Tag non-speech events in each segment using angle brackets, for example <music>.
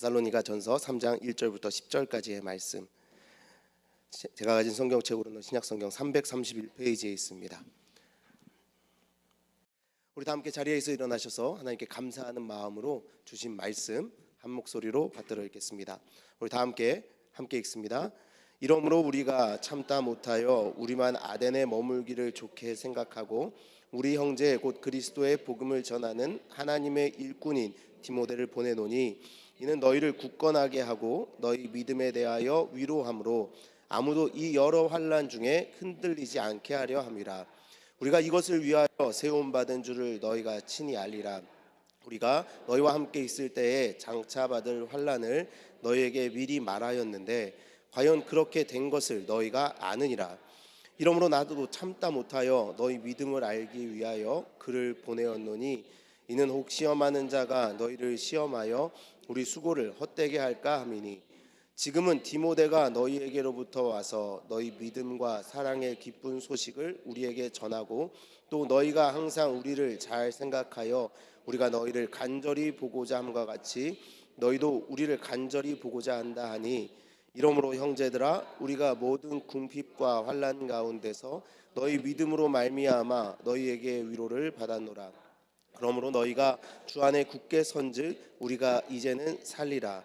데살로니가 전서 3장 1절부터 10절까지의 말씀. 제- 제가 가진 성경책으로는 신약 성경 331페이지에 있습니다. 우리 다 함께 자리에서 일어나셔서 하나님께 감사하는 마음으로 주신 말씀 한 목소리로 받들어 읽겠습니다. 우리 다 함께 함께 읽습니다. 이러므로 우리가 참다 못하여 우리만 아덴에 머물기를 좋게 생각하고 우리 형제 곧 그리스도의 복음을 전하는 하나님의 일꾼인 디모데를 보내노니 이는 너희를 굳건하게 하고 너희 믿음에 대하여 위로함으로 아무도 이 여러 환란 중에 흔들리지 않게 하려 함이라. 우리가 이것을 위하여 세움 받은 줄을 너희가 친히 알리라. 우리가 너희와 함께 있을 때에 장차 받을 환란을 너희에게 미리 말하였는데 과연 그렇게 된 것을 너희가 아느니라. 이러므로 나도 참다 못하여 너희 믿음을 알기 위하여 그를 보내었노니 이는 혹 시험하는 자가 너희를 시험하여 우리 수고를 헛되게 할까 함이니 지금은 디모데가 너희에게로부터 와서 너희 믿음과 사랑의 기쁜 소식을 우리에게 전하고 또 너희가 항상 우리를 잘 생각하여 우리가 너희를 간절히 보고자 함과 같이 너희도 우리를 간절히 보고자 한다 하니 이러므로 형제들아 우리가 모든 궁핍과 환난 가운데서 너희 믿음으로 말미암아 너희에게 위로를 받았노라 그러므로 너희가 주 안에 굳게 선즉 우리가 이제는 살리라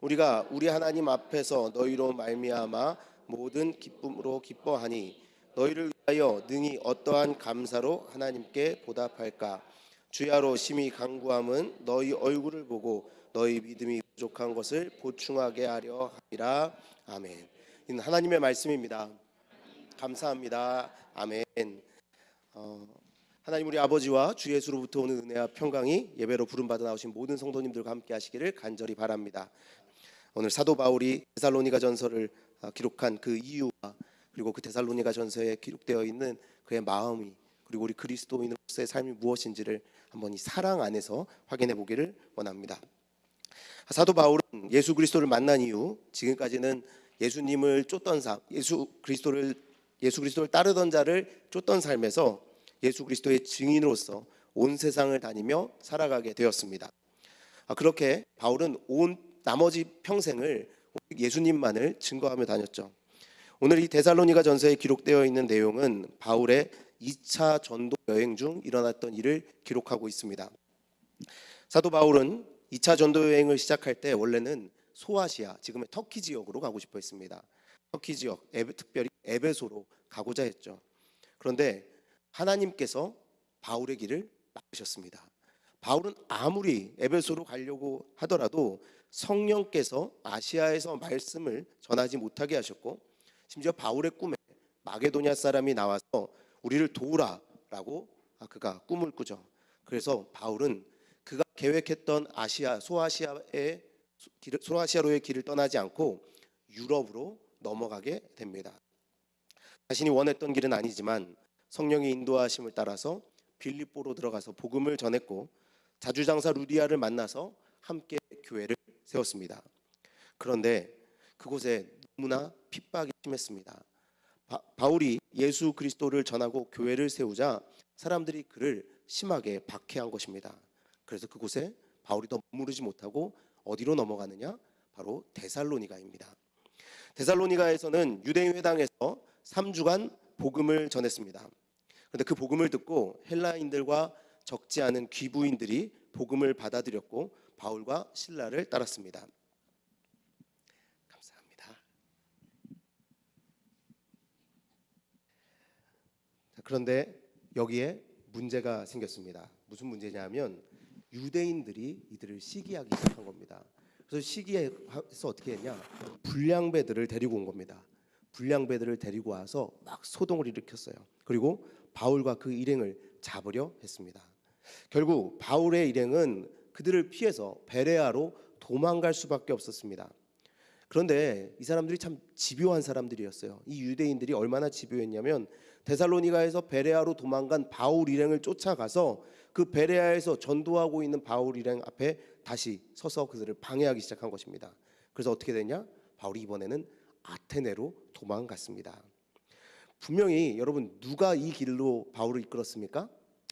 우리가 우리 하나님 앞에서 너희로 말미암아 모든 기쁨으로 기뻐하니 너희를 위하여 능히 어떠한 감사로 하나님께 보답할까 주야로 심히 강구함은 너희 얼굴을 보고 너희 믿음이 부족한 것을 보충하게 하려 함이라 아멘. 이는 하나님의 말씀입니다. 감사합니다. 아멘. 어, 하나님 우리 아버지와 주 예수로부터 오는 은혜와 평강이 예배로 부름 받아 나오신 모든 성도님들과 함께 하시기를 간절히 바랍니다. 오늘 사도 바울이 데살로니가 전서를 아, 기록한 그 이유와 그리고 그 데살로니가 전서에 기록되어 있는 그의 마음이 그리고 우리 그리스도인으로서의 삶이 무엇인지를 한번 이 사랑 안에서 확인해 보기를 원합니다. 사도 바울은 예수 그리스도를 만난 이후 지금까지는 예수님을 쫓던 삶, 예수 그리스도를 예수 그리스도를 따르던 자를 쫓던 삶에서 예수 그리스도의 증인으로서 온 세상을 다니며 살아가게 되었습니다. 아, 그렇게 바울은 온 나머지 평생을 예수님만을 증거하며 다녔죠. 오늘 이 데살로니가 전서에 기록되어 있는 내용은 바울의 2차 전도 여행 중 일어났던 일을 기록하고 있습니다. 사도 바울은 2차 전도 여행을 시작할 때 원래는 소아시아, 지금의 터키 지역으로 가고 싶어 했습니다. 터키 지역, 에베, 특별히 에베소로 가고자 했죠. 그런데 하나님께서 바울의 길을 막으셨습니다. 바울은 아무리 에베소로 가려고 하더라도 성령께서 아시아에서 말씀을 전하지 못하게 하셨고 심지어 바울의 꿈에 마게도냐 사람이 나와서 우리를 도우라라고 아, 그가 꿈을 꾸죠. 그래서 바울은 그가 계획했던 아시아 소아시아의 소아시아로의 길을 떠나지 않고 유럽으로 넘어가게 됩니다. 자신이 원했던 길은 아니지만 성령의 인도하심을 따라서 빌립보로 들어가서 복음을 전했고 자주장사 루디아를 만나서 함께 교회를 세웠습니다. 그런데 그곳에 너무나 핍박이 심했습니다. 바, 바울이 예수 그리스도를 전하고 교회를 세우자 사람들이 그를 심하게 박해한 것입니다. 그래서 그곳에 바울이 더 머무르지 못하고 어디로 넘어가느냐? 바로 데살로니가입니다. 데살로니가에서는 유대인 회당에서 3주간 복음을 전했습니다. 그런데 그 복음을 듣고 헬라인들과 적지 않은 귀부인들이 복음을 받아들였고 바울과 신라를 따랐습니다. 감사합니다. 자, 그런데 여기에 문제가 생겼습니다. 무슨 문제냐면 유대인들이 이들을 시기하기 시작한 겁니다. 그래서 시기해서 어떻게 했냐? 불량배들을 데리고 온 겁니다. 불량배들을 데리고 와서 막 소동을 일으켰어요. 그리고 바울과 그 일행을 잡으려 했습니다. 결국 바울의 일행은 그들을 피해서 베레아로 도망갈 수밖에 없었습니다. 그런데 이 사람들이 참 집요한 사람들이었어요. 이 유대인들이 얼마나 집요했냐면 데살로니가에서 베레아로 도망간 바울 일행을 쫓아가서 그 베레아에서 전도하고 있는 바울 일행 앞에 다시 서서 그들을 방해하기 시작한 것입니다. 그래서 어떻게 됐냐? 바울이 이번에는 아테네로 도망갔습니다. 분명히 여러분 누가 이 길로 바울을 이끌었습니까?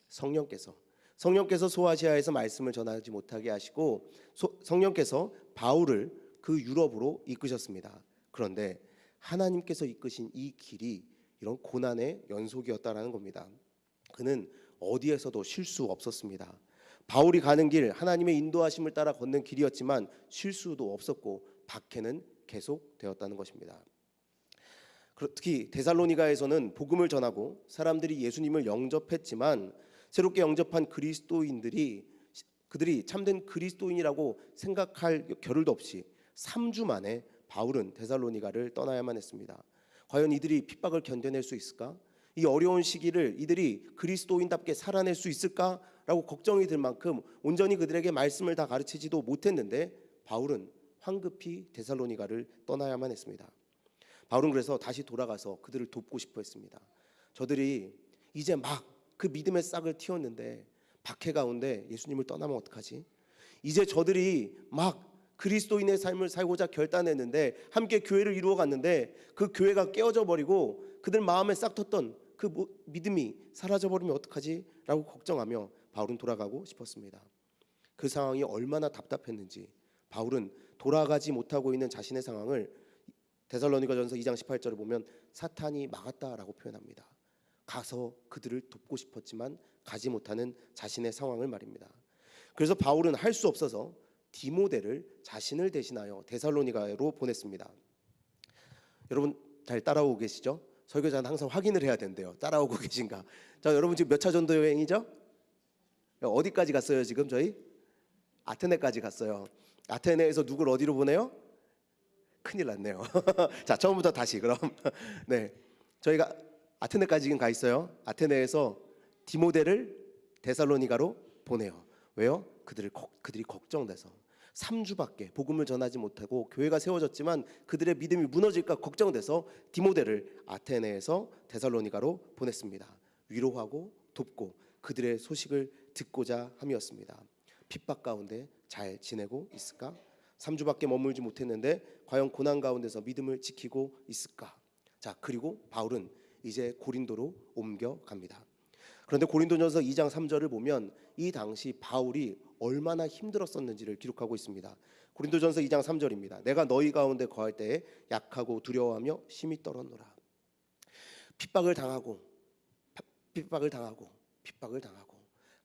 성령께서 성령께서 소아시아에서 말씀을 전하지 못하게 하시고 소- 성령께서 바울을 그 유럽으로 이끄셨습니다. 그런데 하나님께서 이끄신 이 길이 이런 고난의 연속이었다라는 겁니다. 그는 어디에서도 실수 없었습니다. 바울이 가는 길 하나님의 인도하심을 따라 걷는 길이었지만 실수도 없었고 박해는 계속되었다는 것입니다. 특히 데살로니가에서는 복음을 전하고 사람들이 예수님을 영접했지만 새롭게 영접한 그리스도인들이 그들이 참된 그리스도인이라고 생각할 겨를도 없이 3주 만에 바울은 데살로니가를 떠나야만 했습니다. 과연 이들이 핍박을 견뎌낼 수 있을까? 이 어려운 시기를 이들이 그리스도인답게 살아낼 수 있을까라고 걱정이 들 만큼 온전히 그들에게 말씀을 다 가르치지도 못했는데 바울은 황급히 데살로니가를 떠나야만 했습니다. 바울은 그래서 다시 돌아가서 그들을 돕고 싶어 했습니다. 저들이 이제 막 그 믿음의 싹을 틔웠는데 박해 가운데 예수님을 떠나면 어떡하지? 이제 저들이 막 그리스도인의 삶을 살고자 결단했는데 함께 교회를 이루어 갔는데 그 교회가 깨어져 버리고 그들 마음에 싹 텄던 그 모- 믿음이 사라져 버리면 어떡하지? 라고 걱정하며 바울은 돌아가고 싶었습니다. 그 상황이 얼마나 답답했는지 바울은 돌아가지 못하고 있는 자신의 상황을 데살로니가전서 2장 18절을 보면 사탄이 막았다라고 표현합니다. 가서 그들을 돕고 싶었지만 가지 못하는 자신의 상황을 말입니다. 그래서 바울은 할 수 없어서 디모데를 자신을 대신하여 데살로니가로 보냈습니다. 여러분 잘 따라오고 계시죠? 설교자는 항상 확인을 해야 된대요. 따라오고 <laughs> 계신가? 자, 여러분 지금 몇 차 전도 여행이죠? 어디까지 갔어요, 지금 저희? 아테네까지 갔어요. 아테네에서 누굴 어디로 보내요? 큰일 났네요. <laughs> 자, 처음부터 다시 그럼. <laughs> 네. 저희가 아테네까지 지금 가 있어요. 아테네에서 디모데를 데살로니가로 보내요. 왜요? 그들을 걱- 그들이 걱정돼서 3주밖에 복음을 전하지 못하고 교회가 세워졌지만 그들의 믿음이 무너질까 걱정돼서 디모데를 아테네에서 데살로니가로 보냈습니다. 위로하고 돕고 그들의 소식을 듣고자 함이었습니다. 핍박 가운데 잘 지내고 있을까? 3주밖에 머물지 못했는데 과연 고난 가운데서 믿음을 지키고 있을까? 자, 그리고 바울은 이제 고린도로 옮겨갑니다. 그런데 고린도전서 2장 3절을 보면 이 당시 바울이 얼마나 힘들었었는지를 기록하고 있습니다. 고린도전서 2장 3절입니다. 내가 너희 가운데 거할 때에 약하고 두려워하며 심히 떨었노라. 핍박을 당하고 파- 핍박을 당하고 핍박을 당하고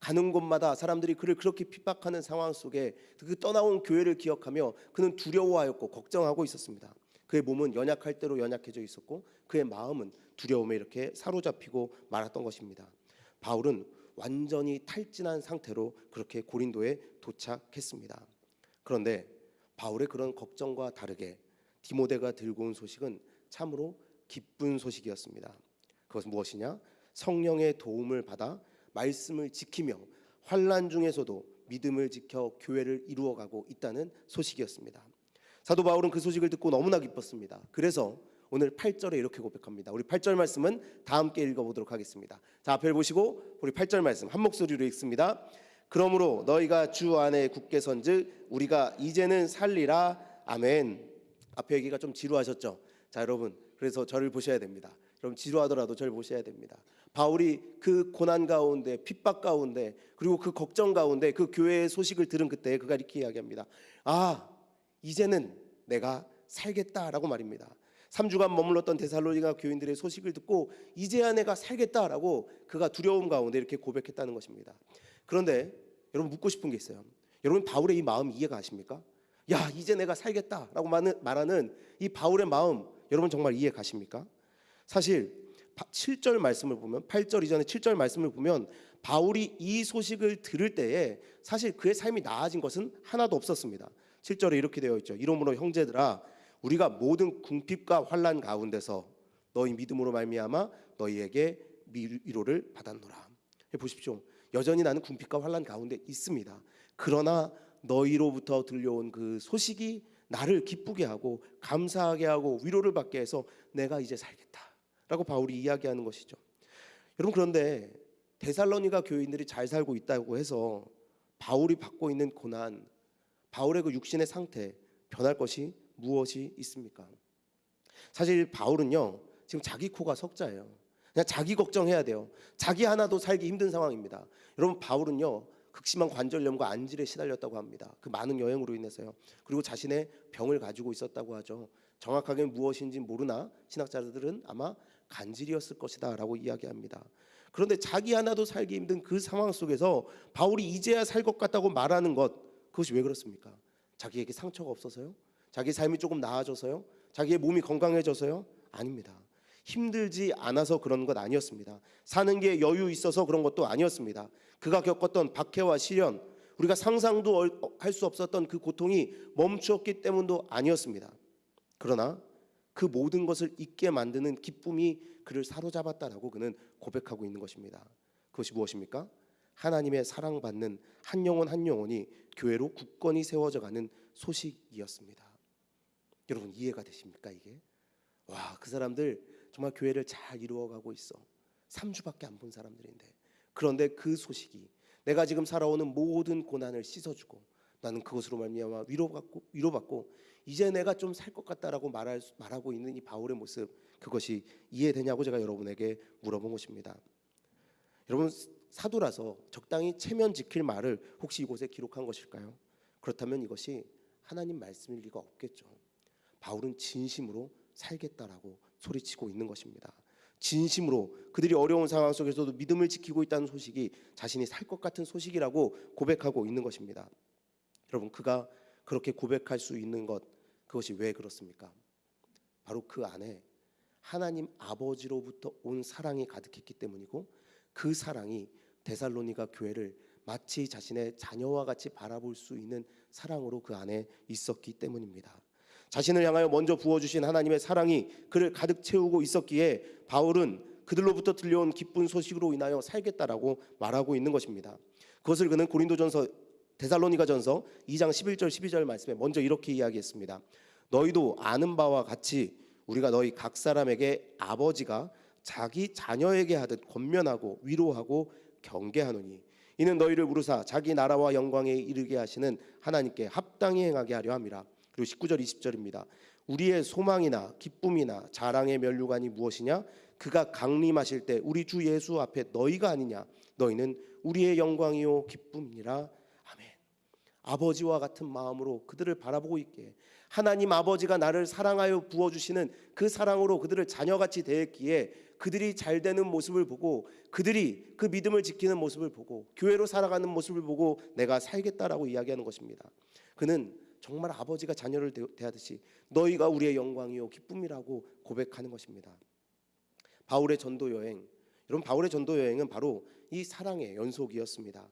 가는 곳마다 사람들이 그를 그렇게 핍박하는 상황 속에 그 떠나온 교회를 기억하며 그는 두려워하였고 걱정하고 있었습니다. 그의 몸은 연약할 대로 연약해져 있었고 그의 마음은 두려움에 이렇게 사로잡히고 말았던 것입니다. 바울은 완전히 탈진한 상태로 그렇게 고린도에 도착했습니다. 그런데 바울의 그런 걱정과 다르게 디모데가 들고 온 소식은 참으로 기쁜 소식이었습니다. 그것은 무엇이냐? 성령의 도움을 받아 말씀을 지키며 환란 중에서도 믿음을 지켜 교회를 이루어가고 있다는 소식이었습니다. 사도 바울은 그 소식을 듣고 너무나 기뻤습니다. 그래서 오늘 8절에 이렇게 고백합니다. 우리 8절 말씀은 다 함께 읽어보도록 하겠습니다. 자, 앞을 보시고 우리 8절 말씀 한 목소리로 읽습니다. 그러므로 너희가 주 안에 굳게 선즉 우리가 이제는 살리라 아멘. 앞에 얘기가 좀 지루하셨죠? 자, 여러분 그래서 저를 보셔야 됩니다. 여러분 지루하더라도 저를 보셔야 됩니다. 바울이 그 고난 가운데 핍박 가운데 그리고 그 걱정 가운데 그 교회의 소식을 들은 그때 그가 이렇게 이야기합니다. 아 이제는 내가 살겠다라고 말입니다. 3주간 머물렀던 데살로니가 교인들의 소식을 듣고 이제야 내가 살겠다라고 그가 두려움 가운데 이렇게 고백했다는 것입니다. 그런데 여러분 묻고 싶은 게 있어요. 여러분 바울의 이 마음 이해가 가십니까? 야 이제 내가 살겠다라고 말하는- 이 바울의 마음 여러분 정말 이해 가십니까? 사실 7절 말씀을 보면 8절 이전에 7절 말씀을 보면 바울이 이 소식을 들을 때에 사실 그의 삶이 나아진 것은 하나도 없었습니다. 7절에 이렇게 되어 있죠. 이러므로 형제들아 우리가 모든 궁핍과 환란 가운데서 너희 믿음으로 말미암아 너희에게 위로를 받았노라. 보십시오. 여전히 나는 궁핍과 환란 가운데 있습니다. 그러나 너희로부터 들려온 그 소식이 나를 기쁘게 하고 감사하게 하고 위로를 받게 해서 내가 이제 살겠다 라고 바울이 이야기하는 것이죠. 여러분 그런데 데살로니가 교인들이 잘 살고 있다고 해서 바울이 받고 있는 고난, 바울의 그 육신의 상태 변할 것이 무엇이 있습니까? 사실 바울은요 지금 자기 코가 석자예요. 그냥 자기 걱정해야 돼요. 자기 하나도 살기 힘든 상황입니다. 여러분 바울은요 극심한 관절염과 안질에 시달렸다고 합니다. 그 많은 여행으로 인해서요. 그리고 자신의 병을 가지고 있었다고 하죠. 정확하게 무엇인지 모르나 신학자들은 아마 간질이었을 것이다 라고 이야기합니다. 그런데 자기 하나도 살기 힘든 그 상황 속에서 바울이 이제야 살 것 같다고 말하는 것 그것이 왜 그렇습니까? 자기에게 상처가 없어서요? 자기 삶이 조금 나아져서요? 자기의 몸이 건강해져서요? 아닙니다. 힘들지 않아서 그런 것 아니었습니다. 사는 게 여유 있어서 그런 것도 아니었습니다. 그가 겪었던 박해와 시련, 우리가 상상도 할 수 없었던 그 고통이 멈추었기 때문도 아니었습니다. 그러나 그 모든 것을 잊게 만드는 기쁨이 그를 사로잡았다라고 그는 고백하고 있는 것입니다. 그것이 무엇입니까? 하나님의 사랑받는 한 영혼 한 영혼이 교회로 굳건히 세워져 가는 소식이었습니다. 여러분 이해가 되십니까 이게? 와 그 사람들 정말 교회를 잘 이루어 가고 있어. 3주밖에 안 본 사람들인데 그런데 그 소식이 내가 지금 살아오는 모든 고난을 씻어 주고 나는 그것으로 말미암아 위로받고 위로받고 이제 내가 좀 살 것 같다라고 말할 수- 말하고 있는 이 바울의 모습 그것이 이해되냐고 제가 여러분에게 물어본 것입니다. 여러분 사도라서 적당히 체면 지킬 말을 혹시 이곳에 기록한 것일까요? 그렇다면 이것이 하나님 말씀일 리가 없겠죠. 바울은 진심으로 살겠다라고 소리치고 있는 것입니다. 진심으로 그들이 어려운 상황 속에서도 믿음을 지키고 있다는 소식이 자신이 살 것 같은 소식이라고 고백하고 있는 것입니다. 여러분 그가 그렇게 고백할 수 있는 것 그것이 왜 그렇습니까? 바로 그 안에 하나님 아버지로부터 온 사랑이 가득했기 때문이고 그 사랑이 데살로니가 교회를 마치 자신의 자녀와 같이 바라볼 수 있는 사랑으로 그 안에 있었기 때문입니다. 자신을 향하여 먼저 부어주신 하나님의 사랑이 그를 가득 채우고 있었기에 바울은 그들로부터 들려온 기쁜 소식으로 인하여 살겠다라고 말하고 있는 것입니다. 그것을 그는 고린도전서 데살로니가전서 2장 11절 12절 말씀에 먼저 이렇게 이야기했습니다. 너희도 아는 바와 같이 우리가 너희 각 사람에게 아버지가 자기 자녀에게 하듯 권면하고 위로하고 경계하노니 이는 너희를 부르사 자기 나라와 영광에 이르게 하시는 하나님께 합당히 행하게 하려 함이라. 그리고 19절 20절입니다. 우리의 소망이나 기쁨이나 자랑의 면류관이 무엇이냐? 그가 강림하실 때 우리 주 예수 앞에 너희가 아니냐? 너희는 우리의 영광이요 기쁨이라. 아버지와 같은 마음으로 그들을 바라보고 있게 하나님 아버지가 나를 사랑하여 부어 주시는 그 사랑으로 그들을 자녀같이 대했기에 그들이 잘 되는 모습을 보고 그들이 그 믿음을 지키는 모습을 보고 교회로 살아가는 모습을 보고 내가 살겠다라고 이야기하는 것입니다. 그는 정말 아버지가 자녀를 대- 대하듯이 너희가 우리의 영광이요 기쁨이라고 고백하는 것입니다. 바울의 전도 여행 여러분 바울의 전도 여행은 바로 이 사랑의 연속이었습니다.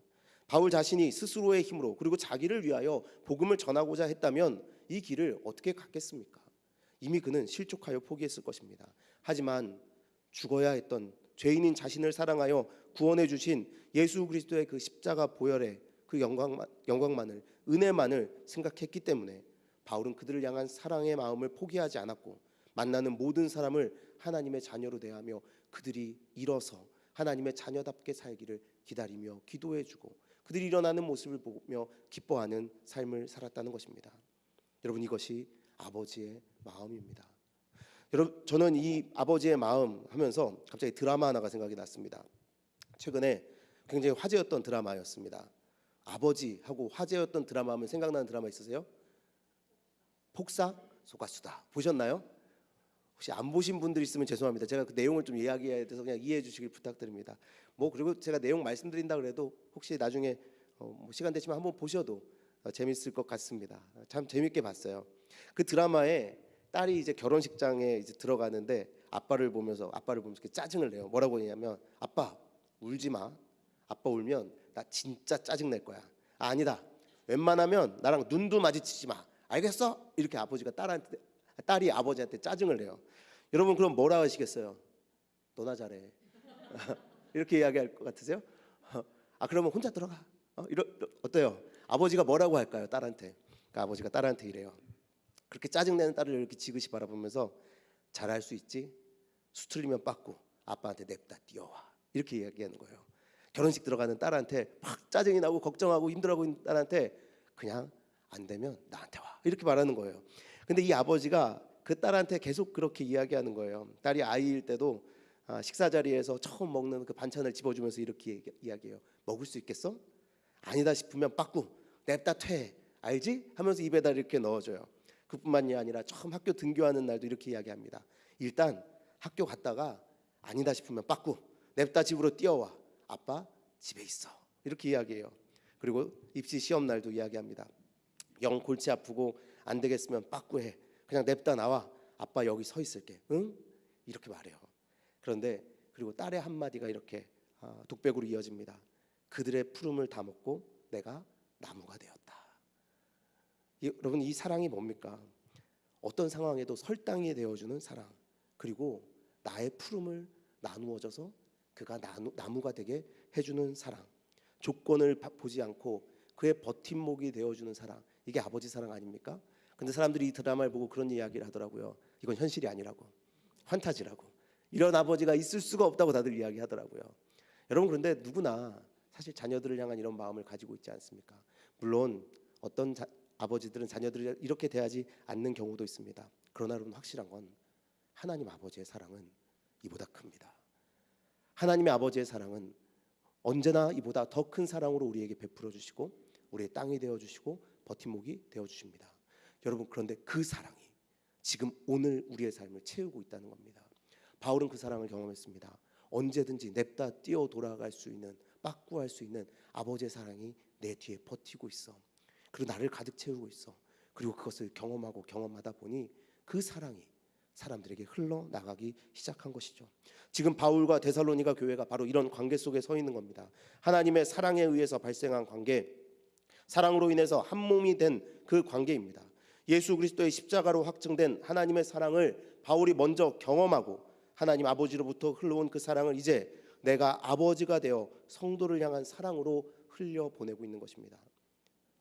바울 자신이 스스로의 힘으로 그리고 자기를 위하여 복음을 전하고자 했다면 이 길을 어떻게 갔겠습니까? 이미 그는 실족하여 포기했을 것입니다. 하지만 죽어야 했던 죄인인 자신을 사랑하여 구원해 주신 예수 그리스도의 그 십자가 보혈의 그 영광만, 영광만을 은혜만을 생각했기 때문에 바울은 그들을 향한 사랑의 마음을 포기하지 않았고 만나는 모든 사람을 하나님의 자녀로 대하며 그들이 일어서 하나님의 자녀답게 살기를 기다리며 기도해주고 그들이 일어나는 모습을 보며 기뻐하는 삶을 살았다는 것입니다. 여러분 이것이 아버지의 마음입니다. 여러분 저는 이 아버지의 마음 하면서 갑자기 드라마 하나가 생각이 났습니다. 최근에 굉장히 화제였던 드라마였습니다. 아버지 하고 화제였던 드라마 하면 생각나는 드라마 있으세요? 폭삭 속가수다 보셨나요? 혹시 안 보신 분들 있으면 죄송합니다. 제가 그 내용을 좀 이야기해야 돼서 그냥 이해해 주시길 부탁드립니다. 뭐 그리고 제가 내용 말씀드린다 그래도 혹시 나중에 어, 뭐 시간 되시면 한번 보셔도 어, 재밌을 것 같습니다. 참 재밌게 봤어요. 그 드라마에 딸이 이제 결혼식장에 이제 들어가는데 아빠를 보면서 아빠를 보면서 짜증을 내요. 뭐라고 하냐면 아빠 울지 마. 아빠 울면 나 진짜 짜증 낼 거야. 아, 아니다. 웬만하면 나랑 눈도 마주치지 마. 알겠어? 이렇게 아버지가 딸한테 딸이 아버지한테 짜증을 내요. 여러분 그럼 뭐라 하시겠어요? 너나 잘해. <laughs> 이렇게 이야기할 것 같으세요? <laughs> 아 그러면 혼자 들어가. 어, 이러, 어때요? 아버지가 뭐라고 할까요? 딸한테. 그러니까 아버지가 딸한테 이래요. 그렇게 짜증내는 딸을 이렇게 지그시 바라보면서 잘할 수 있지? 수틀리면 빠꾸 아빠한테 냅다 뛰어와 이렇게 이야기하는 거예요. 결혼식 들어가는 딸한테 막 짜증이 나고 걱정하고 힘들어하고 있는 딸한테 그냥 안 되면 나한테 와 이렇게 말하는 거예요. 근데 이 아버지가 그 딸한테 계속 그렇게 이야기하는 거예요. 딸이 아이일 때도 아, 식사 자리에서 처음 먹는 그 반찬을 집어주면서 이렇게 이야기해요. 먹을 수 있겠어? 아니다 싶으면 빠꾸 냅다 퇴 알지? 하면서 입에다 이렇게 넣어줘요. 그뿐만이 아니라 처음 학교 등교하는 날도 이렇게 이야기합니다. 일단 학교 갔다가 아니다 싶으면 빠꾸 냅다 집으로 뛰어와 아빠 집에 있어 이렇게 이야기해요. 그리고 입시 시험 날도 이야기합니다. 영 골치 아프고 안 되겠으면 빠꾸해 그냥 냅다 나와 아빠 여기 서 있을게 응 이렇게 말해요. 그런데 그리고 딸의 한 마디가 이렇게 아, 독백으로 이어집니다. 그들의 푸름을 다 먹고 내가 나무가 되었다. 이- 여러분 이 사랑이 뭡니까? 어떤 상황에도 설당이 되어주는 사랑 그리고 나의 푸름을 나누어져서 그가 나누, 나무가 되게 해주는 사랑 조건을 바- 보지 않고 그의 버팀목이 되어주는 사랑 이게 아버지 사랑 아닙니까? 근데 사람들이 이 드라마를 보고 그런 이야기를 하더라고요. 이건 현실이 아니라고 환타지라고 이런 아버지가 있을 수가 없다고 다들 이야기하더라고요. 여러분 그런데 누구나 사실 자녀들을 향한 이런 마음을 가지고 있지 않습니까? 물론 어떤 자- 아버지들은 자녀들을 이렇게 대하지 않는 경우도 있습니다. 그러나 여러분 확실한 건 하나님 아버지의 사랑은 이보다 큽니다. 하나님의 아버지의 사랑은 언제나 이보다 더 큰 사랑으로 우리에게 베풀어 주시고 우리의 땅이 되어 주시고 버팀목이 되어 주십니다. 여러분 그런데 그 사랑이 지금 오늘 우리의 삶을 채우고 있다는 겁니다. 바울은 그 사랑을 경험했습니다. 언제든지 냅다 뛰어 돌아갈 수 있는 빠꾸할 수 있는 아버지의 사랑이 내 뒤에 버티고 있어. 그리고 나를 가득 채우고 있어. 그리고 그것을 경험하고 경험하다 보니 그 사랑이 사람들에게 흘러 나가기 시작한 것이죠. 지금 바울과 데살로니가 교회가 바로 이런 관계 속에 서 있는 겁니다. 하나님의 사랑에 의해서 발생한 관계, 사랑으로 인해서 한 몸이 된 그 관계입니다. 예수 그리스도의 십자가로 확증된 하나님의 사랑을 바울이 먼저 경험하고 하나님 아버지로부터 흘러온 그 사랑을 이제 내가 아버지가 되어 성도를 향한 사랑으로 흘려 보내고 있는 것입니다.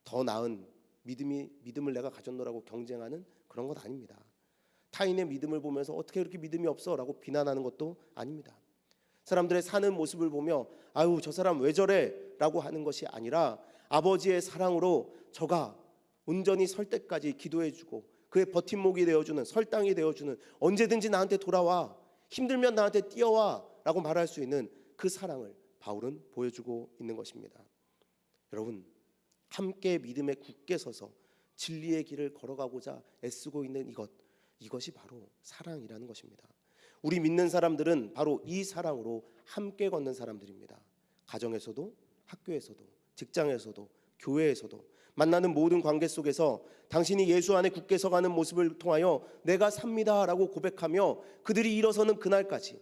더 나은 믿음이 믿음을 내가 가졌노라고 경쟁하는 그런 것 아닙니다. 타인의 믿음을 보면서 어떻게 그렇게 믿음이 없어라고 비난하는 것도 아닙니다. 사람들의 사는 모습을 보며 아유 저 사람 왜 저래라고 하는 것이 아니라 아버지의 사랑으로 저가 온전히 설 때까지 기도해주고 그의 버팀목이 되어주는 설당이 되어주는 언제든지 나한테 돌아와 힘들면 나한테 뛰어와 라고 말할 수 있는 그 사랑을 바울은 보여주고 있는 것입니다. 여러분 함께 믿음에 굳게 서서 진리의 길을 걸어가고자 애쓰고 있는 이것 이것이 바로 사랑이라는 것입니다. 우리 믿는 사람들은 바로 이 사랑으로 함께 걷는 사람들입니다. 가정에서도 학교에서도 직장에서도 교회에서도 만나는 모든 관계 속에서 당신이 예수 안에 굳게 서가는 모습을 통하여 내가 삽니다라고 고백하며 그들이 일어서는 그날까지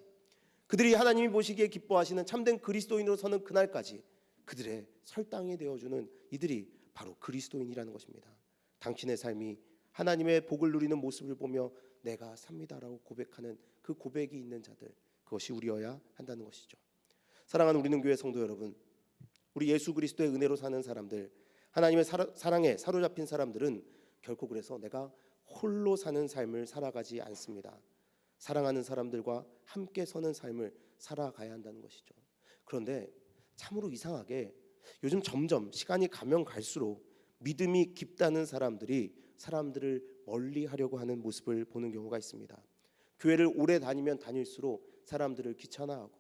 그들이 하나님이 보시기에 기뻐하시는 참된 그리스도인으로 서는 그날까지 그들의 설당이 되어주는 이들이 바로 그리스도인이라는 것입니다. 당신의 삶이 하나님의 복을 누리는 모습을 보며 내가 삽니다라고 고백하는 그 고백이 있는 자들 그것이 우리여야 한다는 것이죠. 사랑하는 우리는 교회 성도 여러분, 우리 예수 그리스도의 은혜로 사는 사람들, 하나님의 사랑에 사로잡힌 사람들은 결코 그래서 내가 홀로 사는 삶을 살아가지 않습니다. 사랑하는 사람들과 함께 서는 삶을 살아가야 한다는 것이죠. 그런데 참으로 이상하게 요즘 점점 시간이 가면 갈수록 믿음이 깊다는 사람들이 사람들을 멀리 하려고 하는 모습을 보는 경우가 있습니다. 교회를 오래 다니면 다닐수록 사람들을 귀찮아하고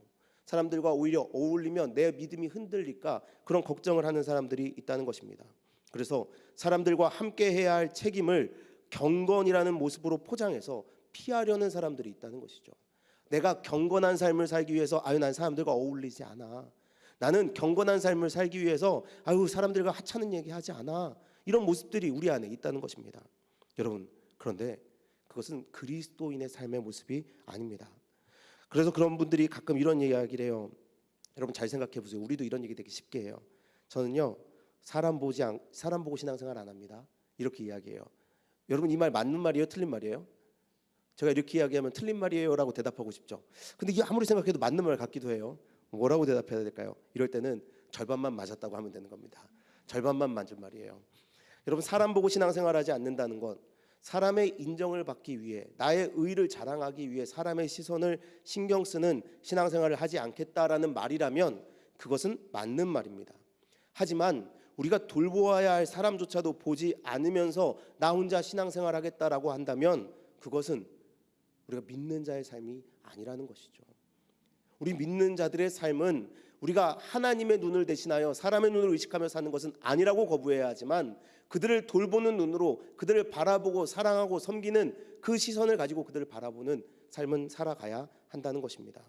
사람들과 오히려 어울리면 내 믿음이 흔들릴까 그런 걱정을 하는 사람들이 있다는 것입니다. 그래서 사람들과 함께 해야 할 책임을 경건이라는 모습으로 포장해서 피하려는 사람들이 있다는 것이죠. 내가 경건한 삶을 살기 위해서 아유 난 사람들과 어울리지 않아. 나는 경건한 삶을 살기 위해서 아유 사람들과 하찮은 얘기 하지 않아. 이런 모습들이 우리 안에 있다는 것입니다. 여러분 그런데 그것은 그리스도인의 삶의 모습이 아닙니다. 그래서 그런 분들이 가끔 이런 이야기를 해요. 여러분 잘 생각해 보세요. 우리도 이런 얘기 되게 쉽게 해요. 저는요 사람 보지 않, 사람 보고 신앙생활 안 합니다. 이렇게 이야기해요. 여러분 이 말 맞는 말이에요? 틀린 말이에요? 제가 이렇게 이야기하면 틀린 말이에요라고 대답하고 싶죠. 근데 이게 아무리 생각해도 맞는 말 같기도 해요. 뭐라고 대답해야 될까요? 이럴 때는 절반만 맞았다고 하면 되는 겁니다. 절반만 맞은 말이에요. 여러분 사람 보고 신앙생활하지 않는다는 건 사람의 인정을 받기 위해 나의 의를 자랑하기 위해 사람의 시선을 신경 쓰는 신앙생활을 하지 않겠다라는 말이라면 그것은 맞는 말입니다. 하지만 우리가 돌보아야 할 사람조차도 보지 않으면서 나 혼자 신앙생활 하겠다라고 한다면 그것은 우리가 믿는 자의 삶이 아니라는 것이죠. 우리 믿는 자들의 삶은 우리가 하나님의 눈을 대신하여 사람의 눈을 의식하며 사는 것은 아니라고 거부해야 하지만 그들을 돌보는 눈으로 그들을 바라보고 사랑하고 섬기는 그 시선을 가지고 그들을 바라보는 삶은 살아가야 한다는 것입니다.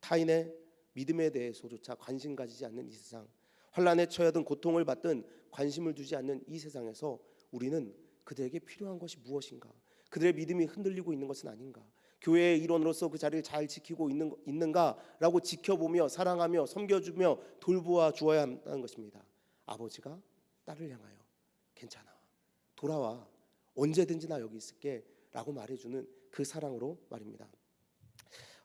타인의 믿음에 대해서조차 관심 가지지 않는 이 세상, 환란에 처하든 고통을 받든 관심을 두지 않는 이 세상에서 우리는 그들에게 필요한 것이 무엇인가? 그들의 믿음이 흔들리고 있는 것은 아닌가? 교회의 일원으로서 그 자리를 잘 지키고 있는, 있는가라고 지켜보며 사랑하며 섬겨주며 돌보아 주어야 한다는 것입니다. 아버지가 딸을 향하여 괜찮아 돌아와 언제든지 나 여기 있을게 라고 말해주는 그 사랑으로 말입니다.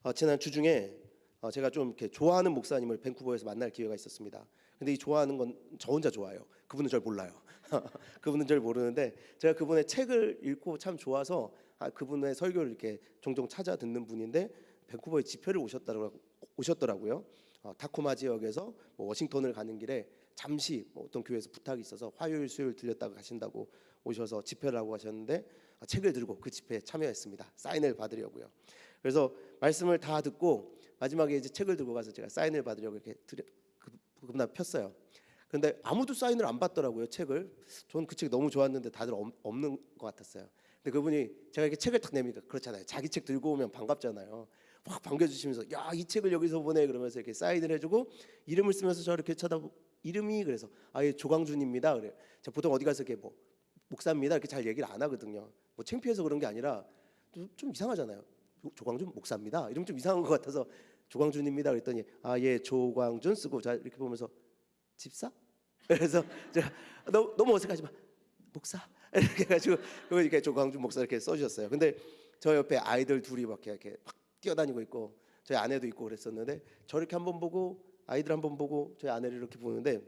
어, 지난 주 중에 어, 제가 좀 이렇게 좋아하는 목사님을 밴쿠버에서 만날 기회가 있었습니다. 근데 이 좋아하는 건 저 혼자 좋아요. 그분은 절 몰라요. <laughs> 그분은 절 모르는데 제가 그분의 책을 읽고 참 좋아서 아, 그분의 설교를 이렇게 종종 찾아 듣는 분인데 밴쿠버에 집회를 오셨다고 오셨더라고요. 어, 타코마 지역에서 뭐 워싱턴을 가는 길에 잠시 뭐 어떤 교회에서 부탁이 있어서 화요일 수요일 들렸다가 가신다고 오셔서 집회를 하고 가셨는데 아, 책을 들고 그 집회에 참여했습니다. 사인을 받으려고요. 그래서 말씀을 다 듣고 마지막에 이제 책을 들고 가서 제가 사인을 받으려고 이렇게 드려, 그, 앞 폈어요. 근데 아무도 사인을 안 받더라고요 책을. 저는 그 책 너무 좋았는데 다들 없, 없는 것 같았어요. 근데 그분이 제가 이렇게 책을 탁 내니까 그렇잖아요. 자기 책 들고 오면 반갑잖아요. 확 반겨주시면서 야 이 책을 여기서 보내 그러면서 이렇게 사인을 해주고 이름을 쓰면서 저 이렇게 쳐다보 이름이 그래서 아예 조광준입니다. 그래. 저 보통 어디 가서 이렇게 뭐 목사입니다 이렇게 잘 얘기를 안 하거든요. 뭐 창피해서 그런 게 아니라 좀, 좀 이상하잖아요. 조- 조광준 목사입니다. 이러면 좀 이상한 것 같아서 조광준입니다. 그랬더니 아 예 조광준 쓰고 자 이렇게 보면서 집사? <laughs> 그래서 제가 너무, 너무 어색하지만 목사 <laughs> 이렇게 해가지고 이렇게 조광준 목사 이렇게 써주셨어요. 근데 저 옆에 아이들 둘이 막 이렇게 막 뛰어다니고 있고 저희 아내도 있고 그랬었는데 저 이렇게 한번 보고 아이들 한번 보고 저희 아내를 이렇게 보는데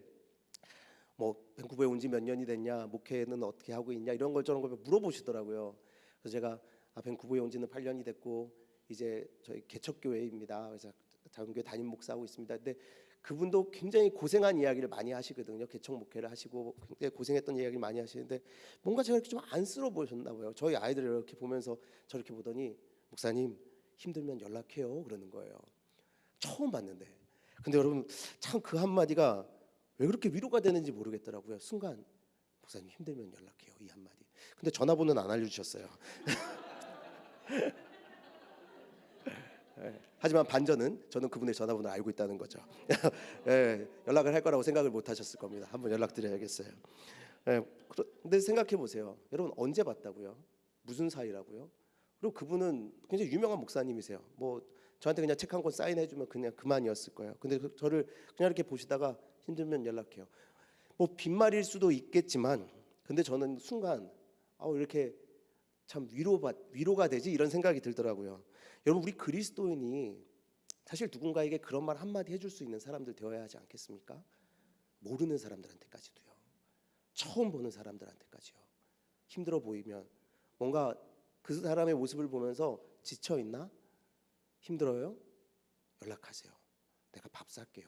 뭐 밴쿠버에 온 지 몇 년이 됐냐 목회는 어떻게 하고 있냐 이런 걸 저런 걸 물어보시더라고요. 그래서 제가 아, 밴쿠버에 온 지는 8년이 됐고 이제 저희 개척교회입니다. 그래서 작은 교회 담임 목사하고 있습니다. 근데 그분도 굉장히 고생한 이야기를 많이 하시거든요. 개척 목회를 하시고 굉장히 고생했던 이야기를 많이 하시는데 뭔가 제가 이렇게 좀 안쓰러워 보셨나 봐요. 저희 아이들 이렇게 보면서 저렇게 보더니 목사님 힘들면 연락해요 그러는 거예요. 처음 봤는데. 근데 여러분 참 그 한마디가 왜 그렇게 위로가 되는지 모르겠더라고요. 순간 목사님 힘들면 연락해요 이 한마디. 근데 전화번호는 안 알려주셨어요. <laughs> 예, 하지만 반전은 저는 그분의 전화번호를 알고 있다는 거죠. <laughs> 예, 연락을 할 거라고 생각을 못 하셨을 겁니다. 한번 연락드려야겠어요. 예, 그런데 생각해 보세요. 여러분 언제 봤다고요? 무슨 사이라고요? 그리고 그분은 굉장히 유명한 목사님이세요. 뭐 저한테 그냥 책 한 권 사인해 주면 그냥 그만이었을 거예요. 근데 그- 저를 그냥 이렇게 보시다가 힘들면 연락해요. 뭐 빈말일 수도 있겠지만 근데 저는 순간 아 이렇게 참 위로받 위로가 되지 이런 생각이 들더라고요. 여러분 우리 그리스도인이 사실 누군가에게 그런 말 한마디 해줄 수 있는 사람들 되어야 하지 않겠습니까? 모르는 사람들한테까지도요. 처음 보는 사람들한테까지요. 힘들어 보이면 뭔가 그 사람의 모습을 보면서 지쳐 있나? 힘들어요? 연락하세요. 내가 밥 살게요.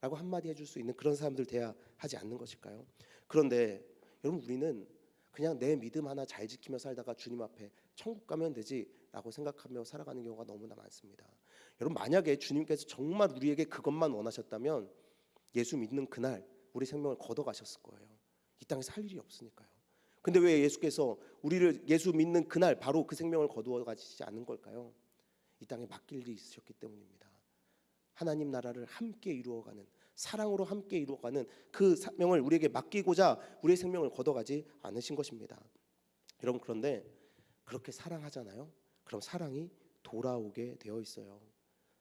라고 한마디 해줄 수 있는 그런 사람들 돼야 하지 않는 것일까요? 그런데 여러분 우리는 그냥 내 믿음 하나 잘 지키며 살다가 주님 앞에 천국 가면 되지 라고 생각하며 살아가는 경우가 너무나 많습니다. 여러분 만약에 주님께서 정말 우리에게 그것만 원하셨다면 예수 믿는 그날 우리 생명을 걷어 가셨을 거예요. 이 땅에서 할 일이 없으니까요. 근데 왜 예수께서 우리를 예수 믿는 그날 바로 그 생명을 거두어 가시지 않는 걸까요? 이 땅에 맡길 일이 있으셨기 때문입니다. 하나님 나라를 함께 이루어가는 사랑으로 함께 이루어가는 그 사명을 우리에게 맡기고자 우리의 생명을 걷어가지 않으신 것입니다. 여러분 그런데 그렇게 사랑하잖아요. 그럼 사랑이 돌아오게 되어 있어요.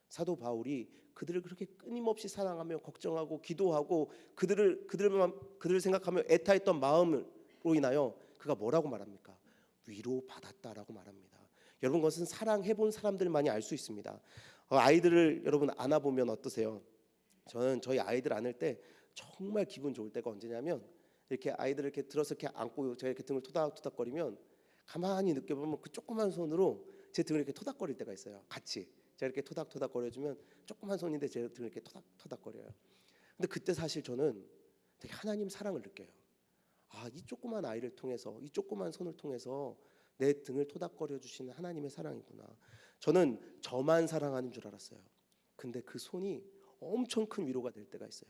사도 바울이 그들을 그렇게 끊임없이 사랑하며 걱정하고 기도하고 그들을 그들만 그들을 생각하며 애타했던 마음으로 인하여 그가 뭐라고 말합니까? 위로 받았다라고 말합니다. 여러분 그것은 사랑해 본 사람들만이 알 수 있습니다. 어, 아이들을 여러분 안아보면 어떠세요? 저는 저희 아이들 안을 때 정말 기분 좋을 때가 언제냐면 이렇게 아이들을 이렇게 들어서 이렇게 안고 제가 이렇게 등을 토닥토닥거리면 가만히 느껴보면 그 조그만 손으로 제 등을 이렇게 토닥거릴 때가 있어요. 같이 제가 이렇게 토닥토닥 거려주면 조그만 손인데 제 등을 이렇게 토닥토닥 거려요. 근데 그때 사실 저는 되게 하나님 사랑을 느껴요. 아, 이 조그만 아이를 통해서 이 조그만 손을 통해서 내 등을 토닥거려 주시는 하나님의 사랑이구나. 저는 저만 사랑하는 줄 알았어요. 근데 그 손이 엄청 큰 위로가 될 때가 있어요.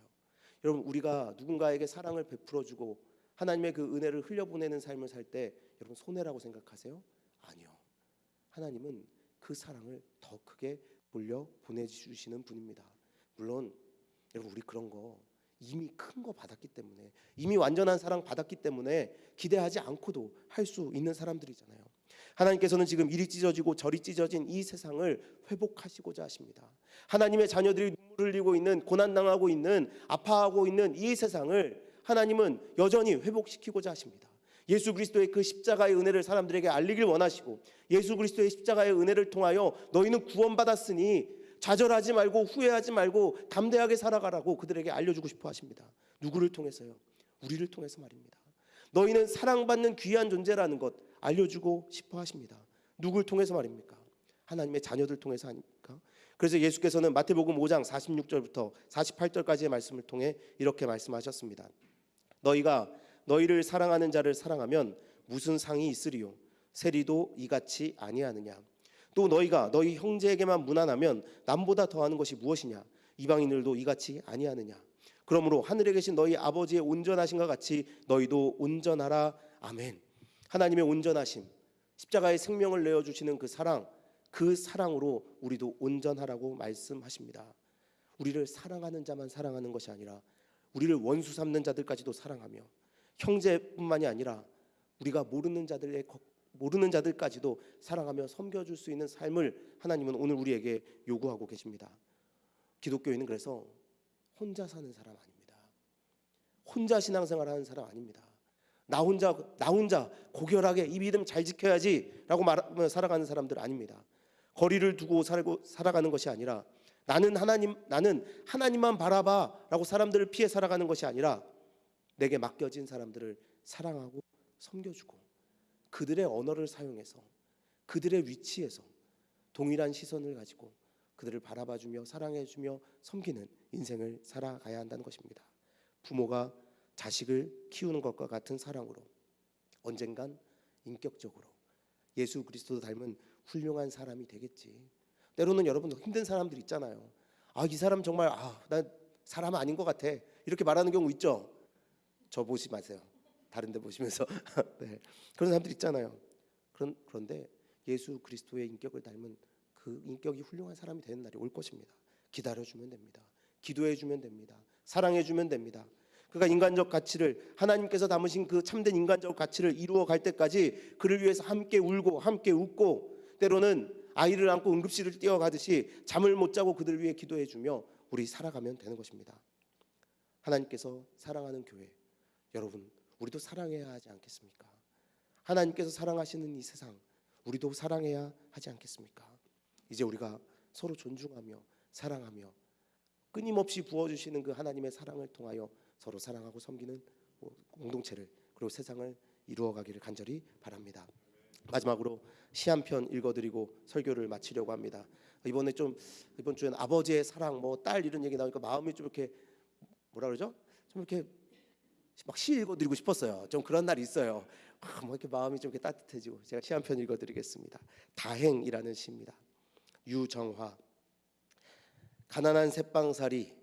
여러분 우리가 누군가에게 사랑을 베풀어 주고 하나님의 그 은혜를 흘려보내는 삶을 살 때 여러분 손해라고 생각하세요? 아니요. 하나님은 그 사랑을 더 크게 돌려 보내 주시는 분입니다. 물론 여러분 우리 그런 거 이미 큰 거 받았기 때문에 이미 완전한 사랑 받았기 때문에 기대하지 않고도 할 수 있는 사람들이잖아요. 하나님께서는 지금 이리 찢어지고 저리 찢어진 이 세상을 회복하시고자 하십니다. 하나님의 자녀들이 눈물 흘리고 있는 고난 당하고 있는 아파하고 있는 이 세상을 하나님은 여전히 회복시키고자 하십니다. 예수 그리스도의 그 십자가의 은혜를 사람들에게 알리길 원하시고 예수 그리스도의 십자가의 은혜를 통하여 너희는 구원받았으니 좌절하지 말고 후회하지 말고 담대하게 살아가라고 그들에게 알려주고 싶어 하십니다. 누구를 통해서요? 우리를 통해서 말입니다. 너희는 사랑받는 귀한 존재라는 것 알려주고 싶어 하십니다. 누구를 통해서 말입니까? 하나님의 자녀들 통해서 아닙니까? 그래서 예수께서는 마태복음 5장 46절부터 48절까지의 말씀을 통해 이렇게 말씀하셨습니다. 너희가 너희를 사랑하는 자를 사랑하면 무슨 상이 있으리요? 세리도 이같이 아니하느냐? 또 너희가 너희 형제에게만 무난하면 남보다 더하는 것이 무엇이냐? 이방인들도 이같이 아니하느냐? 그러므로 하늘에 계신 너희 아버지의 온전하신과 같이 너희도 온전하라. 아멘. 하나님의 온전하심, 십자가의 생명을 내어 주시는 그 사랑, 그 사랑으로 우리도 온전하라고 말씀하십니다. 우리를 사랑하는 자만 사랑하는 것이 아니라 우리를 원수 삼는 자들까지도 사랑하며 형제뿐만이 아니라 우리가 모르는 자들의 거- 모르는 자들까지도 사랑하며 섬겨줄 수 있는 삶을 하나님은 오늘 우리에게 요구하고 계십니다. 기독교인은 그래서 혼자 사는 사람 아닙니다. 혼자 신앙생활 하는 사람 아닙니다. 나 혼자 나 혼자 고결하게 이 믿음 잘 지켜야지라고 말하며 살아가는 사람들 아닙니다. 거리를 두고 살고 살아가는 것이 아니라 나는 하나님 나는 하나님만 바라봐라고 사람들을 피해 살아가는 것이 아니라 내게 맡겨진 사람들을 사랑하고 섬겨주고 그들의 언어를 사용해서 그들의 위치에서 동일한 시선을 가지고 그들을 바라봐주며 사랑해주며 섬기는 인생을 살아가야 한다는 것입니다. 부모가 자식을 키우는 것과 같은 사랑으로 언젠간 인격적으로 예수 그리스도 닮은 훌륭한 사람이 되겠지. 때로는 여러분 힘든 사람들 있잖아요. 아 이 사람 정말 아난 사람 아닌 것 같아 이렇게 말하는 경우 있죠. 저 보지 마세요. 다른 데 보시면서 <laughs> 네. 그런 사람들 있잖아요. 그런 그런데 예수 그리스도의 인격을 닮은 그 인격이 훌륭한 사람이 되는 날이 올 것입니다. 기다려 주면 됩니다. 기도해 주면 됩니다. 사랑해 주면 됩니다. 그가 인간적 가치를 하나님께서 담으신 그 참된 인간적 가치를 이루어 갈 때까지 그를 위해서 함께 울고 함께 웃고 때로는 아이를 안고 응급실을 뛰어가듯이 잠을 못 자고 그들을 위해 기도해 주며 우리 살아가면 되는 것입니다. 하나님께서 사랑하는 교회 여러분 우리도 사랑해야 하지 않겠습니까? 하나님께서 사랑하시는 이 세상 우리도 사랑해야 하지 않겠습니까? 이제 우리가 서로 존중하며 사랑하며 끊임없이 부어주시는 그 하나님의 사랑을 통하여 서로 사랑하고 섬기는 공동체를 그리고 세상을 이루어가기를 간절히 바랍니다. 마지막으로 시 한 편 읽어드리고 설교를 마치려고 합니다. 이번에 좀 이번 주에는 아버지의 사랑, 뭐 딸 이런 얘기 나오니까 마음이 좀 이렇게 뭐라 그러죠? 좀 이렇게 막 시 읽어드리고 싶었어요. 좀 그런 날이 있어요. 아, 뭐 이렇게 마음이 좀 이렇게 따뜻해지고 제가 시 한 편 읽어드리겠습니다. 다행이라는 시입니다. 유정화 가난한 새빵살이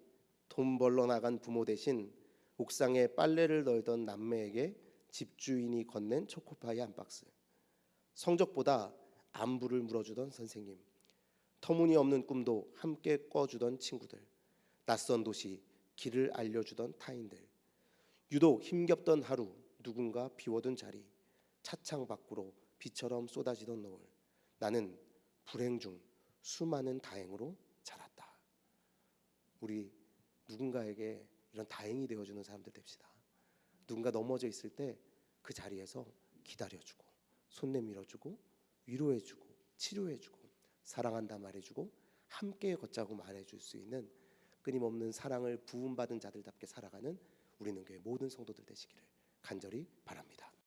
돈 벌러 나간 부모 대신 옥상에 빨래를 널던 남매에게 집주인이 건넨 초코파이 한 박스. 성적보다 안부를 물어주던 선생님. 터무니없는 꿈도 함께 꿔주던 친구들. 낯선 도시 길을 알려주던 타인들. 유독 힘겹던 하루 누군가 비워둔 자리. 차창 밖으로 비처럼 쏟아지던 노을. 나는 불행 중 수많은 다행으로 자랐다. 우리 누군가에게 이런 다행이 되어주는 사람들 됩시다. 누군가 넘어져 있을 때 그 자리에서 기다려주고 손 내밀어주고 위로해주고 치료해주고 사랑한다 말해주고 함께 걷자고 말해줄 수 있는 끊임없는 사랑을 부음받은 자들답게 살아가는 우리는 교회 모든 성도들 되시기를 간절히 바랍니다.